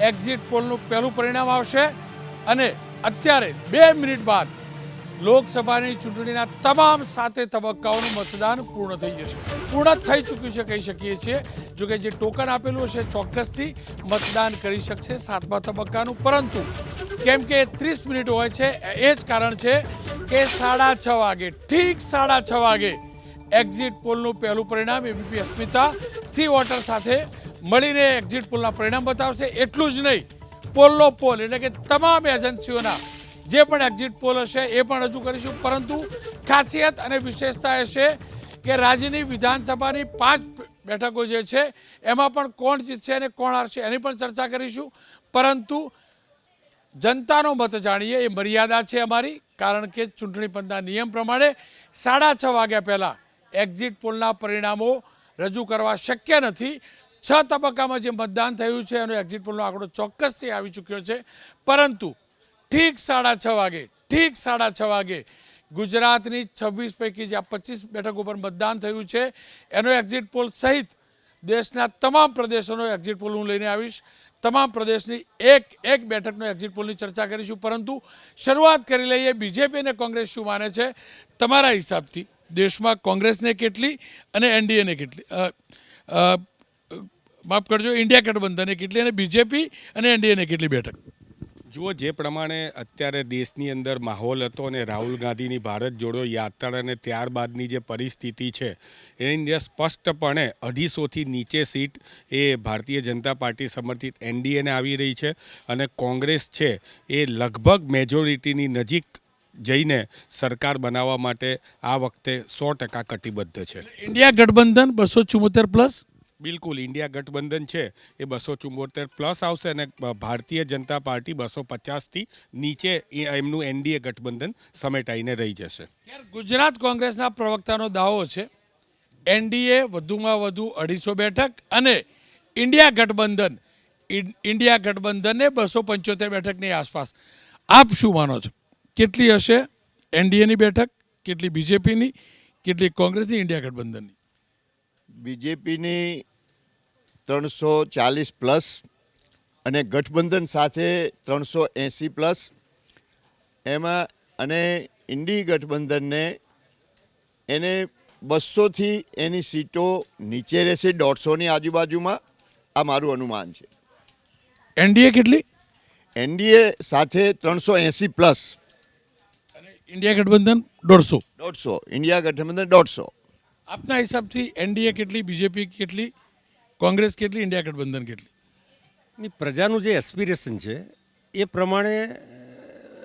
Exit પોલનું પહેલું પરિણામ આવશે અને અત્યારે બે મિનિટ બાદ લોકસભાની ચૂંટણીના તમામ સાતે તબક્કાઓનું મતદાન પૂર્ણ થઈ જશે. પૂર્ણ થઈ ચૂક્યું છે કહી શકીએ છીએ. જો કે જે ટોકન આપેલું હશે ચોક્કસથી મતદાન કરી શકશે સાતમા તબક્કાનું. પરંતુ કેમ કે ત્રીસ મિનિટ હોય છે, એ જ કારણ છે કે સાડા છ વાગે, ઠીક સાડા છ વાગે એક્ઝિટ પોલનું પહેલું પરિણામ એબીપી અસ્મિતા સી વોટર સાથે મળીને એક્ઝિટ પોલના પરિણામ બતાવશે. એટલું જ નહીં, પોલનો પોલ એટલે કે તમામ એજન્સીઓના જે પણ એક્ઝિટ પોલ હશે એ પણ રજૂ કરીશું. પરંતુ ખાસિયત અને વિશેષતા એ છે કે રાજ્યની વિધાનસભાની પાંચ બેઠકો જે છે, એમાં પણ કોણ જીતશે અને કોણ હારશે એની પણ ચર્ચા કરીશું. પરંતુ જનતાનો મત જાણીએ, એ મર્યાદા છે અમારી, કારણ કે ચૂંટણી પંચના નિયમ પ્રમાણે સાડા છ વાગ્યા પહેલાં એક્ઝિટ પોલના પરિણામો રજૂ કરવા શક્ય નથી. છ તબક્કામાં જે મતદાન થયું છે એનો એક્ઝિટ પોલનો આંકડો ચોક્કસથી આવી ચૂક્યો છે. પરંતુ ઠીક સાડા છ વાગે, ઠીક સાડા છ વાગે ગુજરાતની છવ્વીસ પૈકી જે આ પચીસ બેઠકો પર મતદાન થયું છે, એનો એક્ઝિટ પોલ સહિત દેશના તમામ પ્રદેશોનો એક્ઝિટ પોલ હું લઈને આવીશ. તમામ પ્રદેશની એક એક બેઠકનો એક્ઝિટ પોલની ચર્ચા કરીશું. પરંતુ શરૂઆત કરી લઈએ બીજેપી અને કોંગ્રેસ શું માને છે? તમારા હિસાબથી દેશમાં કોંગ્રેસને કેટલી અને એનડીએને કેટલી? માફ કરજો ઇન્ડિયા ગઠબંધને કેટલી અને બીજેપી અને એનડીએને કેટલી બેઠક? જુઓ જે પ્રમાણે અત્યારે દેશની અંદર માહોલ હતો અને રાહુલ ગાંધીની ભારત જોડો યાત્રા અને ત્યારબાદની જે પરિસ્થિતિ છે એની અંદર સ્પષ્ટપણે અઢીસોથી નીચે સીટ એ ભારતીય જનતા પાર્ટી સમર્થિત એનડીએને આવી રહી છે અને કોંગ્રેસ છે એ લગભગ મેજોરિટીની નજીક જઈને સરકાર બનાવવા માટે આ વખતે સો ટકા કટિબદ્ધ છે. ઇન્ડિયા ગઠબંધન બસો ચુમ્મોતેર પ્લસ બિલકુલ ઇન્ડિયા ગઠબંધન છે, એ બસો ચુંબોતેર પ્લસ આવશે અને ભારતીય જનતા પાર્ટી બસો પચાસથી નીચે એમનું એનડીએ ગઠબંધન સમેટાઈને રહી જશે. ગુજરાત કોંગ્રેસના પ્રવક્તાનો દાવો છે, એનડીએ વધુમાં વધુ અઢીસો બેઠક અને ઇન્ડિયા ગઠબંધન ઇન્ડિયા ગઠબંધનને બસો પંચોતેર બેઠકની આસપાસ. આપ શું માનો છો? કેટલી હશે એનડીએની બેઠક? કેટલી બીજેપીની? કેટલી કોંગ્રેસની ઇન્ડિયા ગઠબંધનની? બીજેપીની ત્રણસો ચાલીસ પ્લસ અને ગઠબંધન સાથે ત્રણસો એંસી પ્લસ. એમાં અને ઇન્ડી ગઠબંધનને એને બસોથી એની સીટો નીચે રહેશે દોઢસોની આજુબાજુમાં. આ મારું અનુમાન છે. એનડીએ કેટલી? એનડીએ સાથે ત્રણસો એંસી પ્લસ. અને ઇન્ડિયા ગઠબંધન દોઢસો. દોઢસો. ઇન્ડિયા ગઠબંધન દોઢસો. આપના હિસાબથી એનડીએ કેટલી બીજેપી કેટલી કોંગ્રેસ કેટલી ઇન્ડિયા ગઠબંધન કેટલી? ની પ્રજાનું જે એસ્પિરેશન છે એ પ્રમાણે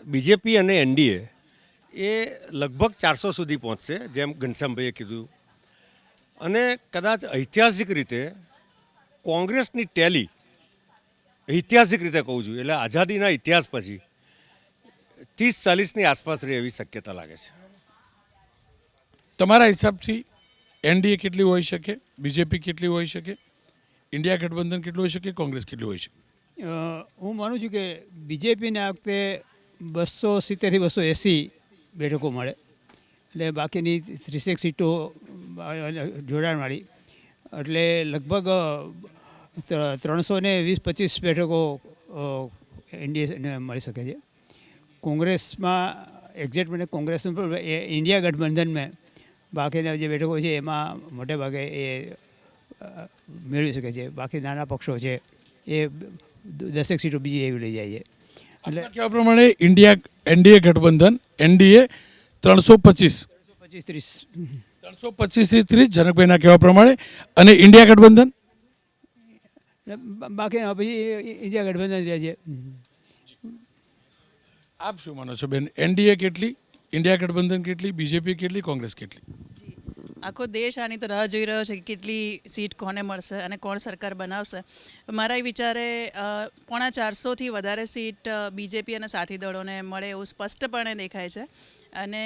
બીજેપી અને એનડીએ એ લગભગ ચારસો સુધી પહોંચશે જેમ ઘનશ્યામભાઈએ કીધું. અને કદાચ ઐતિહાસિક રીતે કોંગ્રેસની ટેલી ઐતિહાસિક રીતે કહું છું એટલે આઝાદીના ઇતિહાસ પછી ત્રીસ ચાલીસની આસપાસ રહે એવી શક્યતા લાગે છે. તમારા હિસાબથી એનડીએ કેટલી હોઈ શકે, બીજેપી કેટલી હોઈ શકે, ઇન્ડિયા ગઠબંધન કેટલું હોઈ શકે, કોંગ્રેસ કેટલી હોઈ શકે? હું માનું છું કે બીજેપીને આ વખતે બસો સિત્તેરથી બસો એંસી બેઠકો મળે. એટલે બાકીની ત્રીસેક સીટો જોડાણવાળી. એટલે લગભગ ત્રણસો ને વીસ પચીસ બેઠકો એનડીએને મળી શકે છે. કોંગ્રેસમાં, એક્ઝેક્ટ મને કોંગ્રેસનું પણ ઇન્ડિયા ગઠબંધન મેં બાકીના જે બેઠકો છે એમાં મોટે ભાગે એ મેળવી શકે છે. બાકી નાના પક્ષો છે એ દસેક સીટો બીજી એવી લઈ જાય છે. એટલે કહેવા પ્રમાણે ઇન્ડિયા એનડીએ ગઠબંધન એનડીએ ત્રણસો પચીસ. પચીસ ત્રીસ. ત્રણસો પચીસથી ત્રીસ જનકભાઈના કહેવા પ્રમાણે. અને ઇન્ડિયા ગઠબંધન? બાકી પછી ઇન્ડિયા ગઠબંધન રહે છે. આપ શું માનો છો બેન? એનડીએ કેટલી? ઇન્ડિયા ગઠબંધન કેટલી બીજેપી કેટલી કોંગ્રેસ કેટલી? આખો દેશ આની તો રાહ જોઈ રહ્યો છે કે કેટલી સીટ કોને મળશે અને કોણ સરકાર બનાવશે. મારા એ વિચારે પોણા ચારસોથી વધારે સીટ બીજેપી અને સાથી દળોને મળે એવું સ્પષ્ટપણે દેખાય છે. અને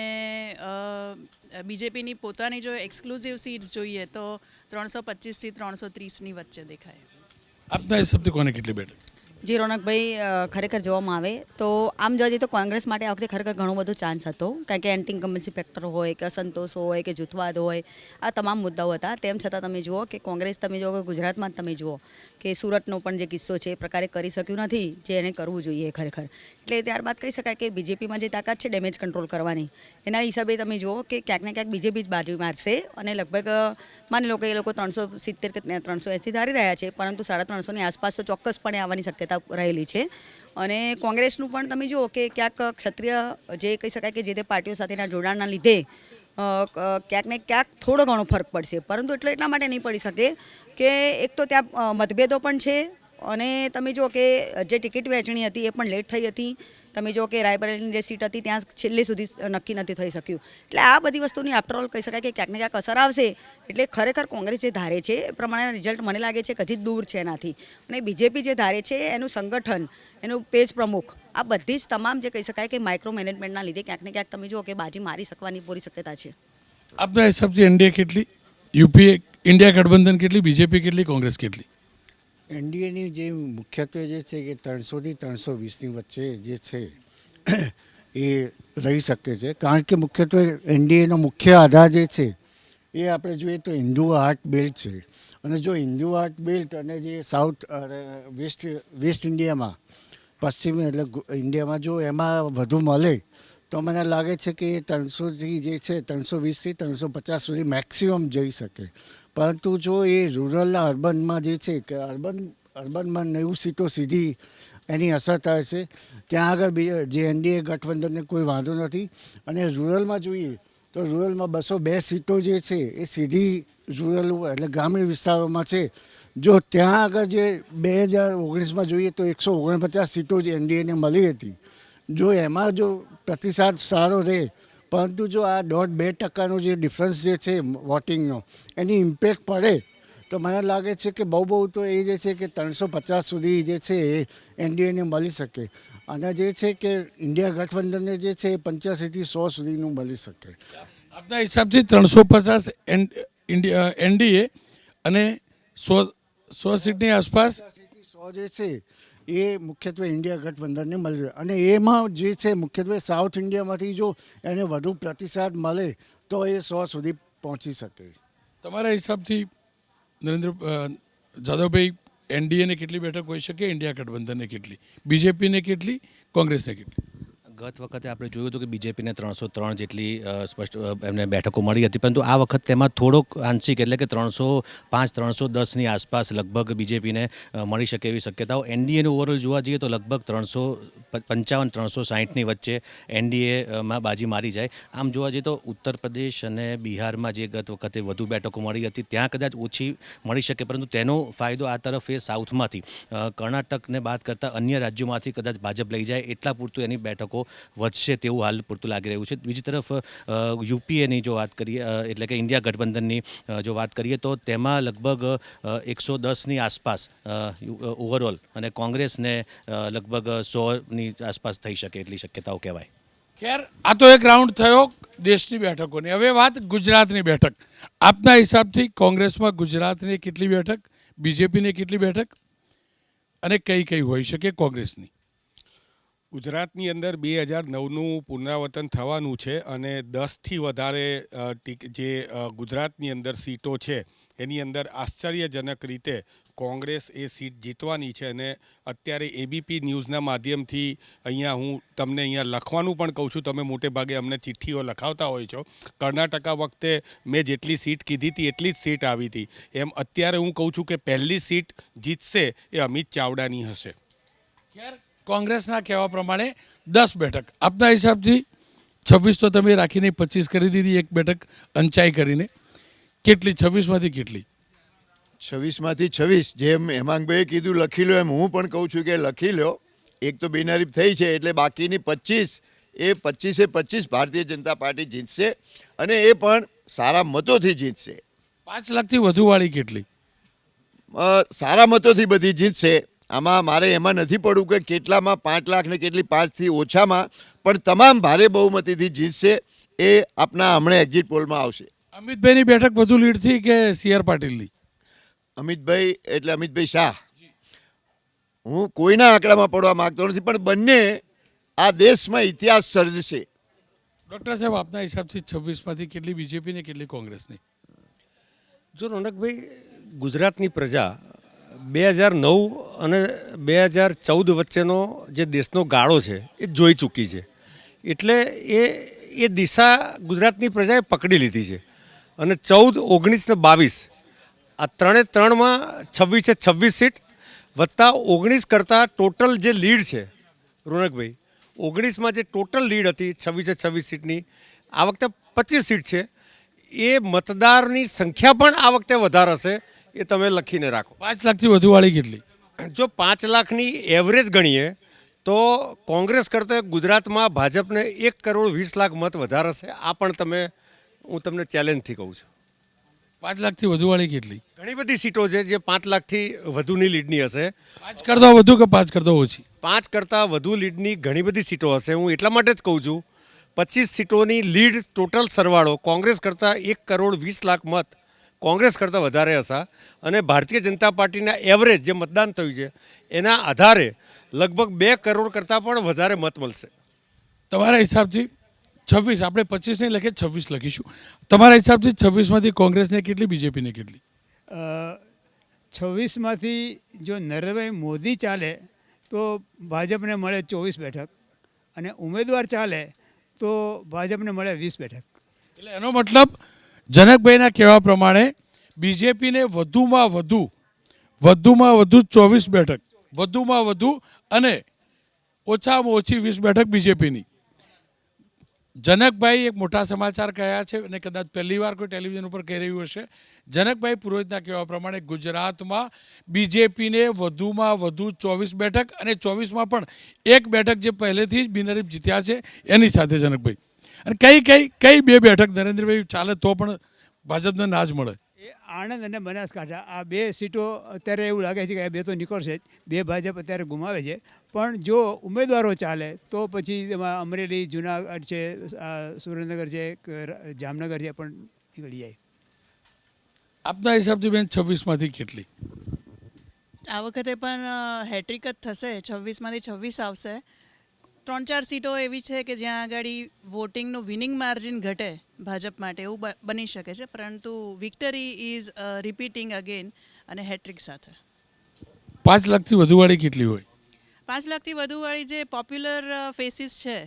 બીજેપીની પોતાની જો એક્સક્લુઝિવ સીટ્સ જોઈએ તો ત્રણસો પચીસથી ત્રણસો ત્રીસની વચ્ચે દેખાય. આપના હિસાબથી કોને કેટલી બેઠક જી, રોનકભાઈ ખરેખર જોવામાં આવે તો આમ જોવા જઈએ તો કોંગ્રેસ માટે આ વખતે ખરેખર ઘણો બધો ચાન્સ હતો. કારણ કે એન્ટી ઇન્કમ્બન્સી ફેક્ટર હોય કે અસંતોષ હોય કે જૂથવાદ હોય, આ તમામ મુદ્દાઓ હતા. તેમ છતાં તમે જુઓ કે કોંગ્રેસ, તમે જુઓ કે ગુજરાતમાં તમે જુઓ કે સુરતનો પણ જે કિસ્સો છે, એ પ્રકારે કરી શક્યું નથી જે એને કરવું જોઈએ ખરેખર. એટલે ત્યારબાદ કહી શકાય કે બીજેપીમાં જે તાકાત છે ડેમેજ કંટ્રોલ કરવાની. એના હિસાબે તમે જુઓ કે ક્યાંક ને ક્યાંક બીજેપી જ બાજુ મારશે અને લગભગ માની લો કે એ લોકો ત્રણસો સિત્તેર કે ત્રણસો એંસી ધારી રહ્યા છે, પરંતુ સાડા ત્રણસોની આસપાસ તો ચોક્કસપણે આવવાની શક્યતા રહેલી છે. અને કોંગ્રેસનું પણ તમે જુઓ કે ક્યાંક ક્ષત્રિય જે કહી શકાય કે જે તે પાર્ટીઓ સાથેના જોડાણના લીધે ક્યાંક ને ક્યાંક થોડો ઘણો ફરક પડશે. પરંતુ એટલો એટલા માટે નહીં પડી શકે કે એક તો ત્યાં મતભેદો પણ છે અને તમે જો કે, જે ટિકિટ વહેંચણી હતી એ પણ લેટ થઈ હતી. તમે જો કે, રાયબરેલીની જે સીટ હતી ત્યાં છેલ્લે સુધી નક્કી નથી થઈ શક્યું. એટલે આ બધી વસ્તુની આફ્ટરઓલ કહી શકાય કે ક્યાંક ને ક્યાંક અસર આવશે. એટલે ખરેખર કોંગ્રેસ જે ધારે છે, એ પ્રમાણે રિઝલ્ટ મને લાગે છે કે હજી દૂર છે એનાથી. અને બીજેપી જે ધારે છે, એનું સંગઠન, એનું પેજ પ્રમુખ, આ બધી જ તમામ જે કહી શકાય કે માઇક્રો મેનેજમેન્ટના લીધે ક્યાંક ને ક્યાંક તમે જુઓ કે બાજી મારી શકવાની પૂરી શક્યતા છે. આપના હિસાબથી એનડીએ કેટલી? યુપીએ ઇન્ડિયા ગઠબંધન કેટલી? બીજેપી કેટલી? કોંગ્રેસ કેટલી? એનડીએની જે મુખ્યત્વે જે છે કે ત્રણસોથી ત્રણસો વીસની વચ્ચે જે છે, એ રહી શકે છે. કારણ કે મુખ્યત્વે એનડીએનો મુખ્ય આધાર જે છે, એ આપણે જોઈએ તો હિન્દુ આર્ટ બેલ્ટ છે. અને જો હિન્દુ આર્ટ બેલ્ટ અને જે સાઉથ વેસ્ટ વેસ્ટ ઇન્ડિયામાં, પશ્ચિમ એટલે ઇન્ડિયામાં જો એમાં વધુ મળે, તો મને લાગે છે કે એ ત્રણસોથી જે છે ત્રણસો વીસથી ત્રણસો પચાસ સુધી મેક્સિમમ જઈ શકે. પરંતુ જો એ રૂરલ અર્બનમાં જે છે કે અર્બન અર્બનમાં નેવું સીટો સીધી એની અસર થાય છે, ત્યાં આગળ જે એનડીએ ગઠબંધનને કોઈ વાંધો નથી. અને રૂરલમાં જોઈએ તો રૂરલમાં બસો બે સીટો જે છે એ સીધી રૂરલ એટલે ગ્રામીણ વિસ્તારોમાં છે. જો ત્યાં આગળ જે બે હજાર ઓગણીસમાં જોઈએ તો એકસો ઓગણપચાસ સીટો જે એનડીએને મળી હતી. જો એમાં જો પ્રતિસાદ સારો રહે પરંતુ જો આ દોઢ બે ટકાનો જે ડિફરન્સ જે છે વોટિંગનો એની ઇમ્પેક્ટ પડે તો મને લાગે છે કે બહુ બહુ તો એ જે છે કે ત્રણસો પચાસ સુધી જે છે એ એનડીએને મળી શકે. અને જે છે કે ઇન્ડિયા ગઠબંધનને જે છે એ પંચ્યાસીથી સો સુધીનું મળી શકે. આપના હિસાબથી ત્રણસો પચાસ ઇન્ડિયા એનડીએ અને સો સો સીટની આસપાસ સો જે છે એ મુખ્યત્વે ઇન્ડિયા ગઠબંધનને મળશે અને એમાં જે છે મુખ્યત્વે સાઉથ ઇન્ડિયામાંથી જો એને વધુ પ્રતિસાદ મળે તો એ સો સુધી પહોંચી શકે. તમારા હિસાબથી નરેન્દ્ર જાદવભાઈ, એનડીએને કેટલી બેઠક હોઈ શકે, ઇન્ડિયા ગઠબંધનને કેટલી? બીજેપીને કેટલી? કોંગ્રેસને કેટલી? ગત વખતે આપણે જોયું હતું કે બીજેપીને ત્રણસો ત્રણ જેટલી સ્પષ્ટ એમને બેઠકો મળી હતી. પરંતુ આ વખત તેમાં થોડોક આંશિક એટલે કે ત્રણસો પાંચ, ત્રણસો દસની આસપાસ લગભગ બીજેપીને મળી શકે એવી શક્યતાઓ. એનડીએનું ઓવરઓલ જોવા જઈએ તો લગભગ ત્રણસો પંચાવન, ત્રણસો સાહીઠની વચ્ચે એનડીએમાં બાજી મારી જાય. આમ જોવા જઈએ તો ઉત્તર પ્રદેશ અને બિહારમાં જે ગત વખતે વધુ બેઠકો મળી હતી, ત્યાં કદાચ ઓછી મળી શકે, પરંતુ તેનો ફાયદો આ તરફ એ સાઉથમાંથી. કર્ણાટકને બાદ કરતાં અન્ય રાજ્યોમાંથી કદાચ ભાજપ લઈ જાય, એટલા પૂરતું એની બેઠકો વધશે તેવું હાલ પૂરતું લાગી રહ્યું છે. બીજી તરફ યુપીએની જો વાત કરીએ એટલે કે ઇન્ડિયા ગઠબંધનની જો વાત કરીએ તો તેમાં લગભગ એકસો દસની આસપાસ ઓવરઓલ અને કોંગ્રેસને લગભગ સોની આસપાસ થઈ શકે એટલી શક્યતાઓ કહેવાય. ખેર, આ તો એક રાઉન્ડ થયો દેશની બેઠકોની. હવે વાત ગુજરાતની બેઠક. આપના હિસાબથી કોંગ્રેસમાં ગુજરાતની કેટલી બેઠક, બીજેપીની કેટલી બેઠક? અને કઈ કઈ હોઈ શકે કોંગ્રેસની? ગુજરાતની અંદર બે હજાર નવનું પુનરાવર્તન થવાનું છે અને દસથી વધારે જે ગુજરાતની અંદર સીટો છે, એની અંદર આશ્ચર્યજનક રીતે કોંગ્રેસ એ સીટ જીતવાની છે અને અત્યારે એબીપી ન્યૂઝના માધ્યમથી અહીંયા હું તમને અહીંયા લખવાનું પણ કહું છું. તમે મોટે ભાગે અમને ચિઠ્ઠીઓ લખાવતા હોય છો. કર્ણાટકા વખતે મેં જેટલી સીટ કીધી હતી એટલી જ સીટ આવી હતી. એમ અત્યારે હું કહું છું કે પહેલી સીટ જીતશે એ અમિત ચાવડાની હશે. કોંગ્રેસના કહેવા પ્રમાણે દસ બેઠક. આપના હિસાબથી છવ્વીસ તો તમે રાખીને પચીસ કરી દીધી એક બેઠક અંચાઈ કરીને. કેટલી? છવ્વીસમાંથી કેટલી? છવ્વીસમાંથી છવ્વીસ જેમ હેમાંગભાઈએ કીધું લખી લો એમ. હું પણ કહું છું કે લખી લો. એક તો બિનહરીફ થઈ છે એટલે બાકીની પચીસ એ પચીસે પચીસ ભારતીય જનતા પાર્ટી જીતશે અને એ પણ સારા મતોથી જીતશે. પાંચ લાખથી વધુ વાળી કેટલી સારા મતોથી બધી જીતશે. આમાં મારે એમાં નથી પડવું કે કેટલામાં પાંચ લાખ ને કેટલી પાંચથી ઓછામાં પણ તમામ ભારે બહુમતીથી જીતશે એ આપના હમણાં એક્ઝિટ પોલમાં આવશે. અમિતભાઈની બેઠક વધુ લીડથી કે સી આર પાટીલની? અમિતભાઈ એટલે અમિતભાઈ શાહ. હું કોઈના આંકડામાં પડવા માંગતો નથી પણ બંને આ દેશમાં ઇતિહાસ સર્જશે. ડૉક્ટર સાહેબ આપના હિસાબથી છવ્વીસમાંથી કેટલી બીજેપી ને કેટલી કોંગ્રેસની? જો રોનકભાઈ ગુજરાતની પ્રજા બે હજાર નવ અને બે હજાર ચૌદ વચ્ચેનો જે દેશનો ગાળો છે, એ જોઈ ચૂકી છે. એટલે એ એ દિશા ગુજરાતની પ્રજાએ પકડી લીધી છે. અને ચૌદ, ઓગણીસ ને બાવીસ, આ ત્રણે ત્રણમાં છવ્વીસે છવ્વીસ સીટ વત્તા ઓગણીસ કરતાં ટોટલ જે લીડ છે, રોનકભાઈ, ઓગણીસમાં જે ટોટલ લીડ હતી છવ્વીસે છવ્વીસ સીટની, આ વખતે પચીસ સીટ છે. એ મતદારની સંખ્યા પણ આ વખતે વધારે હશે. એ તમે લખીને રાખો. પાંચ લાખથી વધુ વાળી કેટલી? જો પાંચ લાખની એવરેજ ગણીએ તો કોંગ્રેસ કરતાં ગુજરાતમાં ભાજપને એક કરોડ વીસ લાખ મત વધારે હશે આ પણ તમે હું તમને ચેલેન્જથી કહું છું. પાંચ લાખથી વધુ વાળી કેટલી? ઘણી બધી સીટો છે જે પાંચ લાખથી વધુની લીડની હશે. પાંચ કરતાં વધુ કે પાંચ કરતાં ઓછી? પાંચ કરતાં વધુ લીડની ઘણી બધી સીટો હશે. હું એટલા માટે જ કહું છું પચીસ સીટોની લીડ ટોટલ સરવાળો કોંગ્રેસ કરતાં એક કરોડ વીસ લાખ મત કોંગ્રેસ કરતાં વધારે હશે અને ભારતીય જનતા પાર્ટીના એવરેજ જે મતદાન થયું છે એના આધારે લગભગ બે કરોડ કરતાં પણ વધારે મત મળશે. તમારા હિસાબથી છવ્વીસ આપણે પચીસ નહીં લખીએ છવ્વીસ લખીશું. તમારા હિસાબથી છવ્વીસમાંથી કોંગ્રેસને કેટલી બીજેપીને કેટલી? છવ્વીસમાંથી જો નરેન્દ્રભાઈ મોદી ચાલે તો ભાજપને મળે ચોવીસ બેઠક અને ઉમેદવાર ચાલે તો ભાજપને મળે વીસ બેઠક. એટલે એનો મતલબ જનકભાઈના કહેવા પ્રમાણે બીજેપીને વધુમાં વધુ વધુમાં વધુ ચોવીસ બેઠક, વધુમાં વધુ અને ઓછામાં ઓછી વીસ બેઠક બીજેપીની. જનકભાઈ એક મોટા સમાચાર કહ્યા છે અને કદાચ પહેલીવાર કોઈ ટેલિવિઝન ઉપર કહી રહ્યું હશે. જનકભાઈ પુરોહિતના કહેવા પ્રમાણે ગુજરાતમાં બીજેપીને વધુમાં વધુ ચોવીસ બેઠક અને ચોવીસમાં પણ એક બેઠક જે પહેલેથી જ બિનહરીફ જીત્યા છે, એની સાથે જનકભાઈ. અને કઈ કઈ કઈ બે બેઠક નરેન્દ્રભાઈ ચાલે તો પણ ભાજપને ના જ મળે. એ આણંદ અને બનાસકાંઠા આ બે સીટો અત્યારે એવું લાગે છે કે આ બે તો નીકળશે જ. બે ભાજપ અત્યારે ગુમાવે છે. પણ જો ઉમેદવારો ચાલે તો પછી એમાં અમરેલી જુનાગઢ છે સુરેન્દ્રનગર છે જામનગર છે પણ નીકળી જાય. આપના હિસાબથી બેન છવ્વીસમાંથી કેટલી? આ વખતે પણ હેટ્રિક જ થશે. છવ્વીસમાંથી છવ્વીસ આવશે. ત્રણ ચાર સીટો એવી છે કે જ્યાં આગળ વોટિંગનું વિનિંગ માર્જિન ઘટે ભાજપ માટે એવું બની શકે છે. પરંતુ વિક્ટરી ઇઝ રિપીટિંગ અગેન અને હેટ્રિક સાથે. પાંચ લાખથી વધુ વાળી કેટલી હોય? પાંચ લાખથી વધુવાળી જે પોપ્યુલર ફેસીસ છે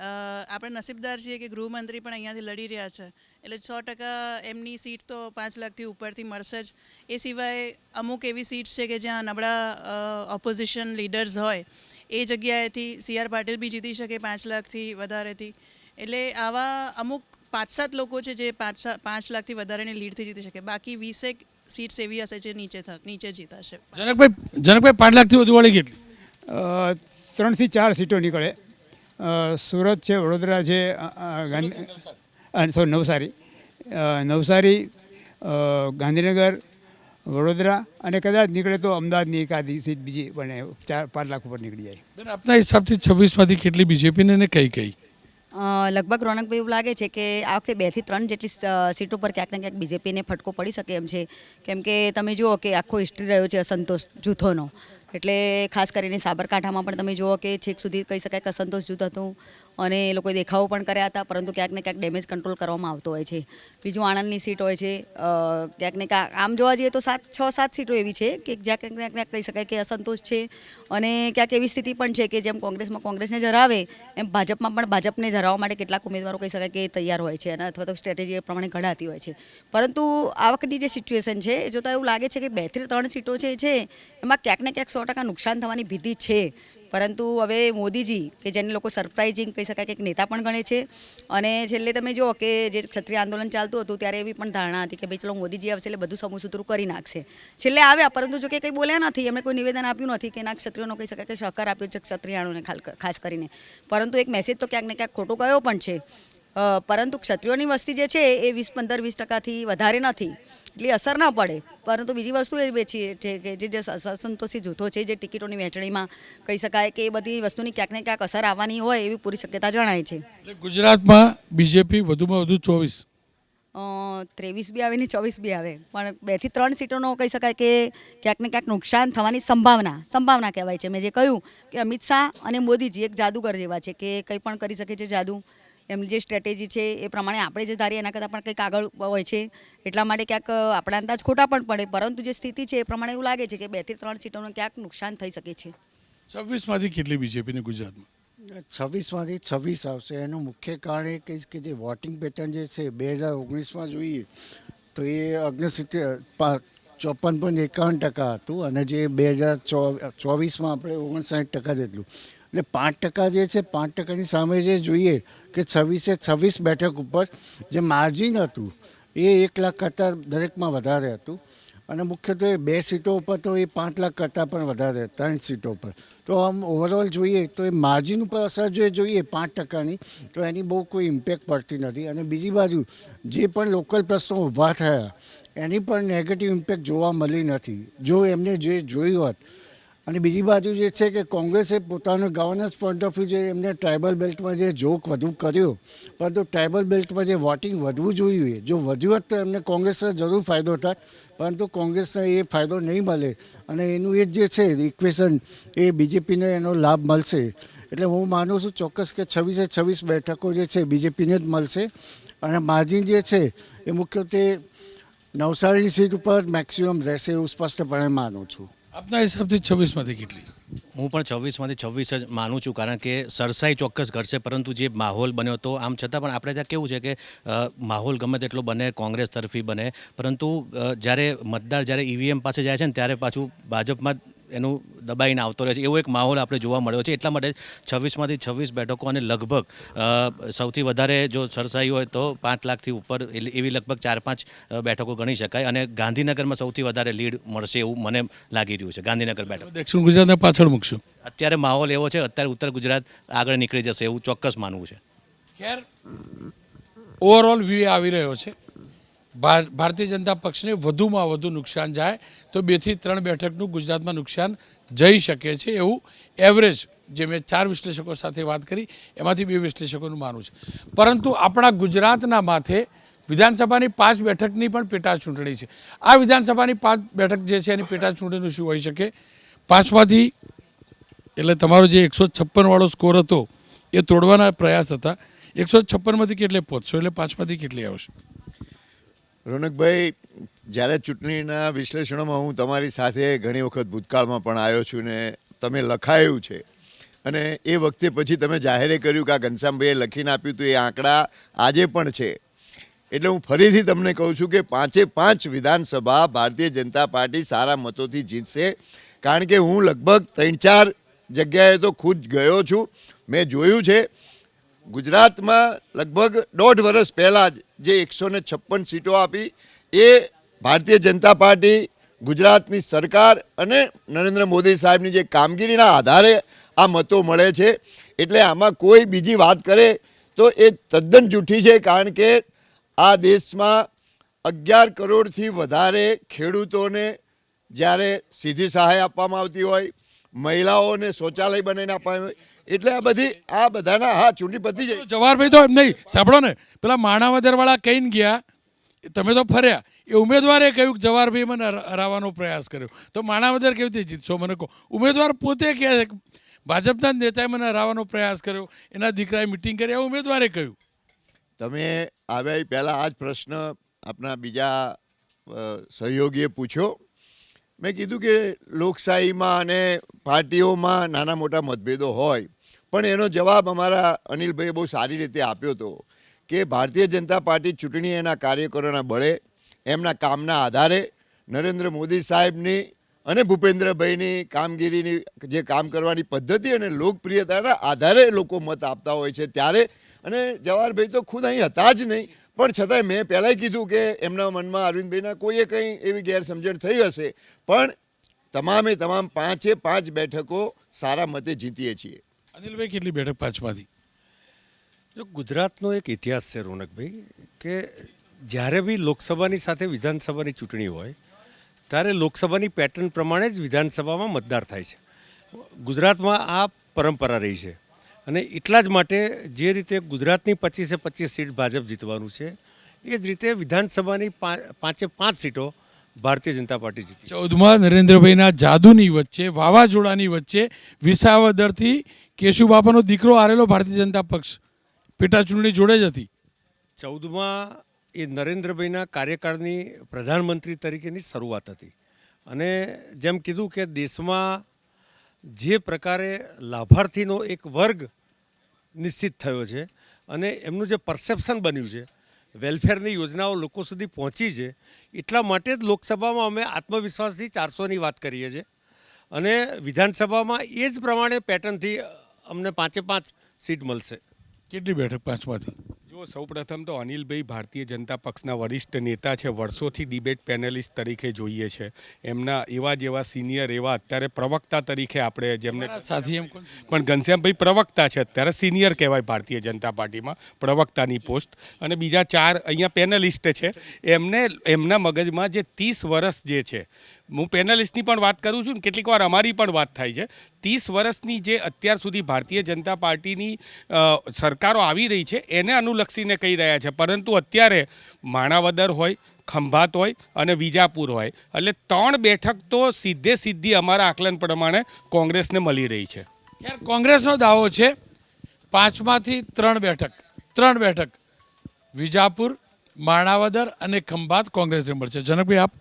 આપણે નસીબદાર છીએ કે ગૃહમંત્રી પણ અહીંયાથી લડી રહ્યા છે. એટલે છ ટકા એમની સીટ તો પાંચ લાખથી ઉપરથી મળશે જ. એ સિવાય અમુક એવી સીટ્સ છે કે જ્યાં નબળા ઓપોઝિશન લીડર્સ હોય એ જગ્યાએથી સી આર પાટીલ બી જીતી શકે પાંચ લાખથી વધારેથી. એટલે આવા અમુક પાંચ સાત લોકો છે જે પાંચ પાંચ લાખથી વધારેની લીડથી જીતી શકે. બાકી વીસેક સીટ્સ એવી હશે જે નીચે થ- નીચે જીતાશે. જનકભાઈ જનકભાઈ પાંચ લાખથી વધુ વાળી કેટલી? ત્રણથી ચાર સીટો નીકળે. સુરત છે વડોદરા છે ગાંધી સોરી નવસારી. નવસારી ગાંધીનગર વડોદરા અને કદાચ નીકળે તો અમદાવાદની એકાદી સીટ બીજી પણ ચાર પાંચ લાખ ઉપર નીકળી જાય. આપના હિસાબથી છવ્વીસમાંથી કેટલી બીજેપીને ને કઈ કઈ? અ, લગભગ રોનકભાઈ એવું લાગે છે કે આ વખતે બેથી ત્રણ જેટલી સીટો પર ક્યાંક ને ક્યાંક બીજેપીને ફટકો પડી શકે એમ છે. કેમ કે તમે જુઓ કે આખો હિસ્ટ્રી રહ્યો છે અસંતોષ જૂથોનો. એટલે ખાસ કરીને સાબરકાંઠામાં પણ તમે જુઓ કે છેક સુધી કહી શકાય કે અસંતોષ જૂથ હતું. અને એ લોકોએ દેખાવો પણ કર્યા હતા, પરંતુ ક્યાંક ને ક્યાંક ડેમેજ કંટ્રોલ કરવામાં આવતો હોય છે. બીજું આણંદની સીટ હોય છે ક્યાંક ને ક્યાંક, આમ જોવા જઈએ તો સાત, છ, સાત સીટો એવી છે કે જ્યાં ક્યાંક ક્યાંક કહી શકાય કે અસંતોષ છે અને ક્યાંક એવી સ્થિતિ પણ છે કે જેમ કોંગ્રેસમાં કોંગ્રેસને જરાવે, એમ ભાજપમાં પણ ભાજપને જરાવવા માટે કેટલાક ઉમેદવારો કહી શકાય કે તૈયાર હોય છે અને અથવા તો સ્ટ્રેટેજી પ્રમાણે ઘડાતી હોય છે. પરંતુ આ વખતની જે સિચ્યુએશન છે એ જોતાં એવું લાગે છે કે બેથી ત્રણ સીટો છે, એમાં ક્યાંક ને ક્યાંક સો ટકા નુકસાન થવાની ભીતિ છે. પરંતુ હવે મોદીજી, કે જેને લોકો સરપ્રાઇઝિંગ કહી શકાય કે એક નેતા પણ ગણે છે, અને છેલ્લે તમે જુઓ કે જે ક્ષત્રિય આંદોલન ચાલતું હતું ત્યારે એવી પણ ધારણા હતી કે ભાઈ ચલો મોદીજી આવશે એટલે બધું સમૂસૂત્રું કરી નાખશે. છેલ્લે આવ્યા, પરંતુ જો કે કંઈ બોલ્યા નથી, એમણે કોઈ નિવેદન આપ્યું નથી કે એના ક્ષત્રિયોનો કહી શકાય કે સહકાર આપ્યો છે ક્ષત્રિયાણોને ખાસ કરીને. પરંતુ એક મેસેજ તો ક્યાંક ને ક્યાંક ખોટો ગયો પણ છે. પરંતુ ક્ષત્રિયોની વસ્તી જે છે એ વીસ પંદર વીસ ટકાથી વધારે નથી. એટલી અસર ના પડે. પરંતુ બીજી વસ્તુ એ બે છે કે જે જે અસ- અસંતોષી જૂથો છે જે ટિકિટોની વહેંચણીમાં કહી શકાય કે એ બધી વસ્તુની ક્યાંક ને ક્યાંક અસર આવવાની હોય એવી પૂરી શક્યતા જણાય છે. એટલે ગુજરાતમાં બીજેપી વધુમાં વધુ ચોવીસ. ત્રેવીસ બી આવે ને ચોવીસ બી આવે. પણ બેથી ત્રણ સીટોનો કહી શકાય કે ક્યાંક ને ક્યાંક નુકસાન થવાની સંભાવના સંભાવના કહેવાય છે. મેં જે કહ્યું કે અમિત શાહ અને મોદીજી એક જાદુગર જેવા છે કે કંઈ પણ કરી શકે છે જાદુ. એમની જે સ્ટ્રેટેજી છે એ પ્રમાણે આપણે જે ધારીએ એના કરતાં પણ કંઈક આગળ હોય છે. એટલા માટે ક્યાંક આપણા અંદાજ ખોટા પણ પડે. પરંતુ જે સ્થિતિ છે એ પ્રમાણે એવું લાગે છે કે બેથી ત્રણ સીટોનું ક્યાંક નુકસાન થઈ શકે છે. છવ્વીસમાંથી કેટલી બીજેપીને ગુજરાતમાં? છવ્વીસમાંથી છવ્વીસ આવશે. એનું મુખ્ય કારણ એ કહીશ કે જે વોટિંગ પેટર્ન જે છે બે હજાર ઓગણીસમાં જોઈએ તો એ ઓગણસિત્તેર ચોપન પોઈન્ટ એકાવન ટકા હતું અને જે બે હજાર ચોવીસમાં આપણે ઓગણસાઠ ટકા જેટલું. એટલે પાંચ ટકા જે છે, પાંચ ટકાની સામે જે જોઈએ કે છવ્વીસે છવ્વીસ બેઠક ઉપર જે માર્જિન હતું, એ એક લાખ કરતાં દરેકમાં વધારે હતું. અને મુખ્યત્વે બે સીટો ઉપર તો એ પાંચ લાખ કરતાં પણ વધારે, ત્રણ સીટો ઉપર. તો આમ ઓવરઓલ જોઈએ તો એ માર્જિન ઉપર અસર જો જોઈએ પાંચ ટકાની, તો એની બહુ કોઈ ઇમ્પેક્ટ પડતી નથી. અને બીજી બાજુ જે પણ લોકલ પ્રશ્નો ઊભા થયા, એની પણ નેગેટિવ ઇમ્પેક્ટ જોવા મળી નથી. જો એમને જે જોયું હોત અને બીજી બાજુ જે છે કે કોંગ્રેસે પોતાનો ગવર્નન્સ પોઈન્ટ ઓફ વ્યૂ જે એમને ટ્રાઇબલ બેલ્ટમાં જે જોક વધુ કર્યો, પરંતુ ટ્રાઇબલ બેલ્ટમાં જે વોટિંગ વધવું જોઈએ, જો વધ્યું હોત તો એમને કોંગ્રેસને જરૂર ફાયદો થાત પરંતુ કોંગ્રેસને એ ફાયદો નહીં મળે. અને એનું એ જે છે ઇક્વેશન એ બીજેપીને એનો લાભ મળશે. એટલે હું માનું છું ચોક્કસ કે છવ્વીસે છવ્વીસ બેઠકો જે છે, બીજેપીને જ મળશે. અને માર્જિન જે છે, એ મુખ્યત્વે નવસારી સીટ ઉપર મેક્સિમમ રહેશે એવું સ્પષ્ટપણે માનું છું. આપના હિસાબથી છવ્વીસમાંથી કેટલી? હું પણ છવ્વીસમાંથી છવ્વીસ જ માનું છું, કારણ કે સરસાઈ ચોક્કસ ઘટશે, પરંતુ જે માહોલ બન્યો તો આમ છતાં પણ આપણે ત્યાં કેવું છે કે માહોલ ગમે તેટલો બને, કોંગ્રેસ તરફી બને, પરંતુ જ્યારે મતદાર જ્યારે ઈવીએમ પાસે જાય છે ને, ત્યારે પાછું ભાજપમાં એનું દબાઈને આવતો રહે છે. એવો એક માહોલ આપણે જોવા મળ્યો છે. એટલા માટે છવ્વીસમાંથી છવ્વીસ બેઠકો અને લગભગ સૌથી વધારે જો સરસાઈ હોય તો પાંચ લાખથી ઉપર એવી લગભગ ચાર પાંચ બેઠકો ગણી શકાય અને ગાંધીનગરમાં સૌથી વધારે લીડ મળશે એવું મને લાગી રહ્યું છે. ગાંધીનગર બેઠક. દક્ષિણ ગુજરાતને પાછળ મૂકશું. અત્યારે માહોલ એવો છે અત્યારે ઉત્તર ગુજરાત આગળ નીકળી જશે એવું ચોક્કસ માનવું છે. ખેર ઓવરઓલ વ્યૂ આવી રહ્યો છે. ભારતીય જનતા પક્ષને વધુમાં વધુ નુકસાન જાય તો બેથી ત્રણ બેઠકનું ગુજરાતમાં નુકસાન જઈ શકે છે એવું એવરેજ જે મેં ચાર વિશ્લેષકો સાથે વાત કરી, એમાંથી બે વિશ્લેષકોનું માનવું છે. પરંતુ આપણા ગુજરાતના માથે વિધાનસભાની પાંચ બેઠકની પણ પેટા ચૂંટણી છે. આ વિધાનસભાની પાંચ બેઠક જે છે એની પેટા ચૂંટણીનું શું હોઈ શકે? પાંચમાંથી, એટલે તમારો જે એકસો છપ્પનવાળો સ્કોર હતો, એ તોડવાના પ્રયાસ હતા. એકસો છપ્પનમાંથી કેટલે પહોંચશો? એટલે પાંચમાંથી કેટલી આવશે? રોનકભાઈ, જ્યારે ચૂંટણીના વિશ્લેષણોમાં હું તમારી સાથે ઘણી વખત ભૂતકાળમાં પણ આવ્યો છું ને તમે લખાયું છે. અને એ વખતે પછી તમે જાહેરે કર્યું કે આ ઘનશ્યામભાઈએ લખીને આપ્યું હતું એ આંકડા આજે પણ છે. એટલે હું ફરીથી તમને કહું છું કે પાંચે પાંચ વિધાનસભા ભારતીય જનતા પાર્ટી સારા મતોથી જીતશે. કારણ કે હું લગભગ ત્રણ ચાર જગ્યાએ તો ખુદ ગયો છું. મેં જોયું છે. ગુજરાતમાં લગભગ દોઢ વર્ષ પહેલાં જ જે એકસો છપ્પન સીટો આપી, એ ભારતીય જનતા પાર્ટી, ગુજરાતની સરકાર અને નરેન્દ્ર મોદી સાહેબની જે કામગીરીના આધારે આ મતો મળે છે. એટલે આમાં કોઈ બીજી વાત કરે તો એ તદ્દન જૂઠી છે, કારણ કે આ દેશમાં અગિયાર કરોડથી વધારે ખેડૂતોને જ્યારે સીધી સહાય આપવામાં આવતી હોય, મહિલાઓને શૌચાલય બનાવીને આપવામાં એટલે આ બધી આ બધાના હા ચૂંટણી પતી જાય. જવાહરભાઈ તો એમ નહીં. સાંભળો ને. પેલા માણાવદરવાળા કહીને ગયા તમે તો ફર્યા. એ ઉમેદવારે કહ્યું કે જવાહરભાઈ મને હરા- હરાવવાનો પ્રયાસ કર્યો. તો માણાવદર કેવી રીતે જીતશો? મને કહો. ઉમેદવાર પોતે કહે છે કે ભાજપના નેતાએ મને હરાવવાનો પ્રયાસ કર્યો. એના દીકરાએ મિટિંગ કરી. આ ઉમેદવારે કહ્યું. તમે આવ્યા પહેલાં આ જ પ્રશ્ન આપણા બીજા સહયોગીએ પૂછ્યો. મેં કીધું કે લોકશાહીમાં અને પાર્ટીઓમાં નાના મોટા મતભેદો હોય, પણ એનો જવાબ અમારા અનિલભાઈએ બહુ સારી રીતે આપ્યો હતો કે ભારતીય જનતા પાર્ટી ચૂંટણી એના કાર્યકરોના બળે, એમના કામના આધારે નરેન્દ્ર મોદી સાહેબની અને ભૂપેન્દ્રભાઈની કામગીરીની જે કામ કરવાની પદ્ધતિ અને લોકપ્રિયતાના આધારે લોકો મત આપતા હોય છે ત્યારે. અને જવાહરભાઈ તો ખુદ અહીં હતા જ નહીં પણ છતાંય મેં પહેલાંય કીધું કે એમના મનમાં અરવિંદભાઈના કોઈએ કંઈ એવી ગેરસમજણ થઈ હશે. પણ તમામે તમામ પાંચે પાંચ બેઠકો સારા મતે જીતીએ છીએ. અનિલભાઈ કેટલી બેઠક પાંચમાંથી? જો ગુજરાતનો એક ઇતિહાસ છે રોનકભાઈ કે જ્યારે બી લોકસભાની સાથે વિધાનસભાની ચૂંટણી હોય ત્યારે લોકસભાની પેટર્ન પ્રમાણે જ વિધાનસભામાં મતદાર થાય છે. ગુજરાતમાં આ પરંપરા રહી છે. અને એટલા જ માટે જે રીતે ગુજરાતની પચીસે પચીસ સીટ ભાજપ જીતવાનું છે એ જ રીતે વિધાનસભાની પાંચે પાંચ સીટો ભારતીય જનતા પાર્ટી જીતી. ચૌદમાં નરેન્દ્રભાઈના જાદુની વચ્ચે વાવાઝોડાની વચ્ચે વિસાવદરથી કેશુબાપાનો દીકરો આરેલો ભારતીય જનતા પક્ષ. પેટા ચૂંટણી જોડે જ હતી. ચૌદમાં એ નરેન્દ્રભાઈના કાર્યકાળની પ્રધાનમંત્રી તરીકેની શરૂઆત હતી. અને જેમ કીધું કે દેશમાં જે પ્રકારે લાભાર્થીનો એક વર્ગ નિશ્ચિત થયો છે અને એમનું જે પરસેપ્શન બન્યું છે વેલફેરની યોજનાઓ લોકો સુધી પહોંચી છે, એટલા માટે જ લોકસભામાં અમે આત્મવિશ્વાસથી ચારસોની વાત કરીએ છીએ. અને વિધાનસભામાં એ જ પ્રમાણે પેટર્નથી અમને પાંચે પાંચ સીટ મળશે. કેટલી બેઠક? પાંચમાંથી? જો સૌપ્રથમ તો અનિલભાઈ ભારતીય જનતા પક્ષના વરિષ્ઠ નેતા છે. વર્ષોથી ડિબેટ પેનલિસ્ટ તરીકે જોઈએ છે. એમના એવા જેવા સિનિયર એવા અત્યારે પ્રવક્તા તરીકે આપણે જેમને સાથી એમ પણ ઘનશ્યામભાઈ પ્રવક્તા છે. અત્યારે સિનિયર કહેવાય ભારતીય જનતા પાર્ટીમાં પ્રવક્તાની પોસ્ટ. અને બીજા ચાર અહીંયા પેનલિસ્ટ છે. એમને એમના મગજમાં જે ત્રીસ વર્ષ જે છે હું પેનલિસ્ટની પણ વાત કરું છું ને, કેટલીક વાર અમારી પણ વાત થાય છે. ત્રીસ વર્ષની જે અત્યાર સુધી ભારતીય જનતા પાર્ટીની સરકારો આવી રહી છે, એને અનુલક્ષીને કહી રહ્યા છે. પરંતુ અત્યારે માણાવદર હોય, ખંભાત હોય અને વિજાપુર હોય. એટલે ત્રણ બેઠક તો સીધે સીધી અમારા આકલન પ્રમાણે કોંગ્રેસને મળી રહી છે. યાર, કોંગ્રેસનો દાવો છે, પાંચમાંથી ત્રણ બેઠક ત્રણ બેઠક. વિજાપુર, માણાવદર અને ખંભાત કોંગ્રેસને મળશે. જનકભાઈ, આપ?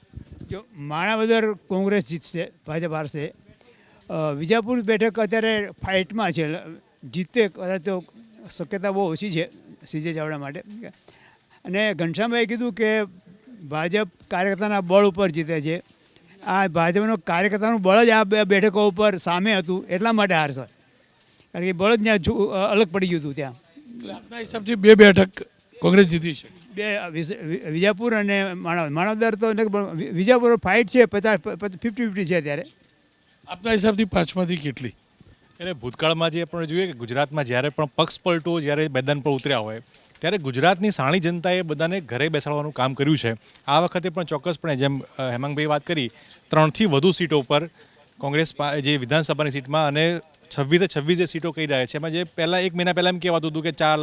જો માણાવદર કોંગ્રેસ જીતશે ભાજપ હારશે. વિજાપુર બેઠક અત્યારે ફાઇટમાં છે. જીતે કદાચ તો શક્યતા બહુ ઓછી છે સીજે ચાવડા માટે. અને ઘનશ્યામભાઈએ કીધું કે ભાજપ કાર્યકર્તાના બળ ઉપર જીતે છે. આ ભાજપનો કાર્યકર્તાનું બળ જ આ બે બેઠકો ઉપર સામે હતું, એટલા માટે હારશે કારણ કે બળ જ ત્યાં અલગ પડી ગયું હતું ત્યાં. આપના બે બેઠક કોંગ્રેસ જીતી છે. બે વિજાપુર અને માણાવદર માણાવદર તો વિજાપુર ફાઇટ છે પચાસ ફિફ્ટી ફિફ્ટી છે ત્યારે આપના હિસાબથી પાંચમાંથી કેટલી? એટલે ભૂતકાળમાં જે આપણે જોઈએ કે ગુજરાતમાં જ્યારે પણ પક્ષ પલટો જ્યારે મેદાન પર ઉતર્યા હોય ત્યારે ગુજરાતની સાણી જનતાએ બધાને ઘરે બેસાડવાનું કામ કર્યું છે. આ વખતે પણ ચોક્કસપણે જેમ હેમાંગભાઈ વાત કરી ત્રણથી વધુ સીટો પર કોંગ્રેસ પા- જે વિધાનસભાની સીટમાં અને છવ્વીસે છવ્વીસ જે સીટો કહી રહ્યા છે. એમાં જે પહેલાં એક મહિના પહેલાં એમ કહેવાતું હતું કે ચાર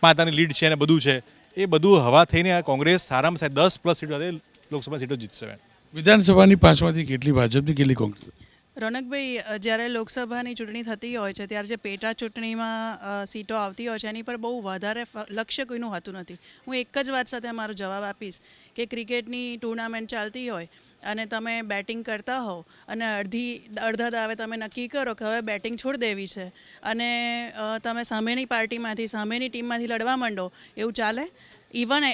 પાંતાની લીડ છે અને બધું છે. એ બધું હવા થઈને કોંગ્રેસ સારામાં સારી દસ પ્લસ સીટો સાથે લોકસભા સીટો જીતશે. વિધાનસભાની પાંચમાંથી કેટલી ભાજપની, કેટલી કોંગ્રેસ? રોનકભાઈ જ્યારે લોકસભાની ચૂંટણી થતી હોય છે, ત્યારે જે પેટા ચૂંટણીમાં સીટો આવતી હોય છે, એની પર બહુ વધારે લક્ષ્ય કોઈનું હોતું નથી. હું એક જ વાત સાથે મારો જવાબ આપીશ કે ક્રિકેટની ટુર્નામેન્ટ ચાલતી હોય અને તમે બેટિંગ કરતા હોવ અને અડધી, અડધા દાવે તમે નક્કી કરો કે હવે બેટિંગ છોડી દેવી છે અને તમે સામેની પાર્ટીમાંથી, સામેની ટીમમાંથી લડવા માંડો, એવું ચાલે? ઇવન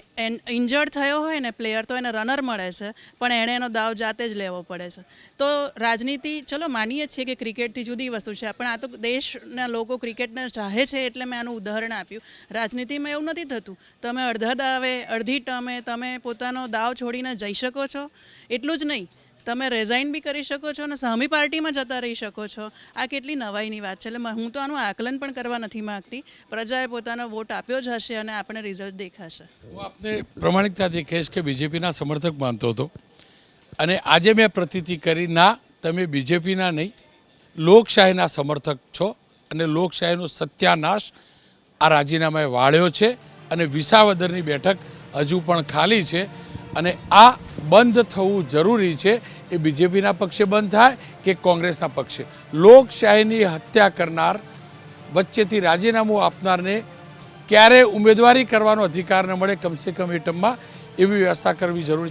ઇન્જર્ડ થયો હોય ને પ્લેયર તો એને રનર મળે છે, પણ એણે એનો દાવ જાતે જ લેવો પડે છે. તો રાજનીતિ, ચલો માનીએ છીએ કે ક્રિકેટથી જુદી વસ્તુ છે, પણ આ તો દેશના લોકો ક્રિકેટને ચાહે છે એટલે મેં આનું ઉદાહરણ આપ્યું. રાજનીતિમાં એવું નથી થતું. તમે અડધા દાવે, અડધી ટમે, તમે પોતાનો દાવ છોડીને જઈ શકો છો. એટલું જ નહીં. તમે રેઝાઇન બી કરી શકો છો અને સામી પાર્ટીમાં જતા રહી શકો છો. આ કેટલી નવાઈની વાત છે. એટલે હું તો આનું આકલન પણ કરવા નથી માગતી. પ્રજાએ પોતાનો વોટ આપ્યો જ હશે અને આપણે રિઝલ્ટ દેખાશે. હું આપને પ્રમાણિકતાથી કહીશ કે બીજેપીના સમર્થક માનતો હતો. અને આજે મેં પ્રતીતિ કરી, ના, તમે બીજેપીના નહીં. લોકશાહીના સમર્થક છો અને લોકશાહીનો સત્યાનાશ આ રાજીનામાએ વાળ્યો છે અને વિસાવદરની બેઠક હજુ પણ ખાલી છે. અને આ બંધ થવું જરૂરી છે. એ બીજેપીના પક્ષે બંધ થાય કે કોંગ્રેસના પક્ષે? લોકશાહીની હત્યા કરનાર વચ્ચેથી રાજીનામું આપનારને ક્યારે ઉમેદવારી કરવાનો અધિકાર ન મળે? કમસે કમ એ ટર્મમાં એવી વ્યવસ્થા કરવી જરૂરી છે.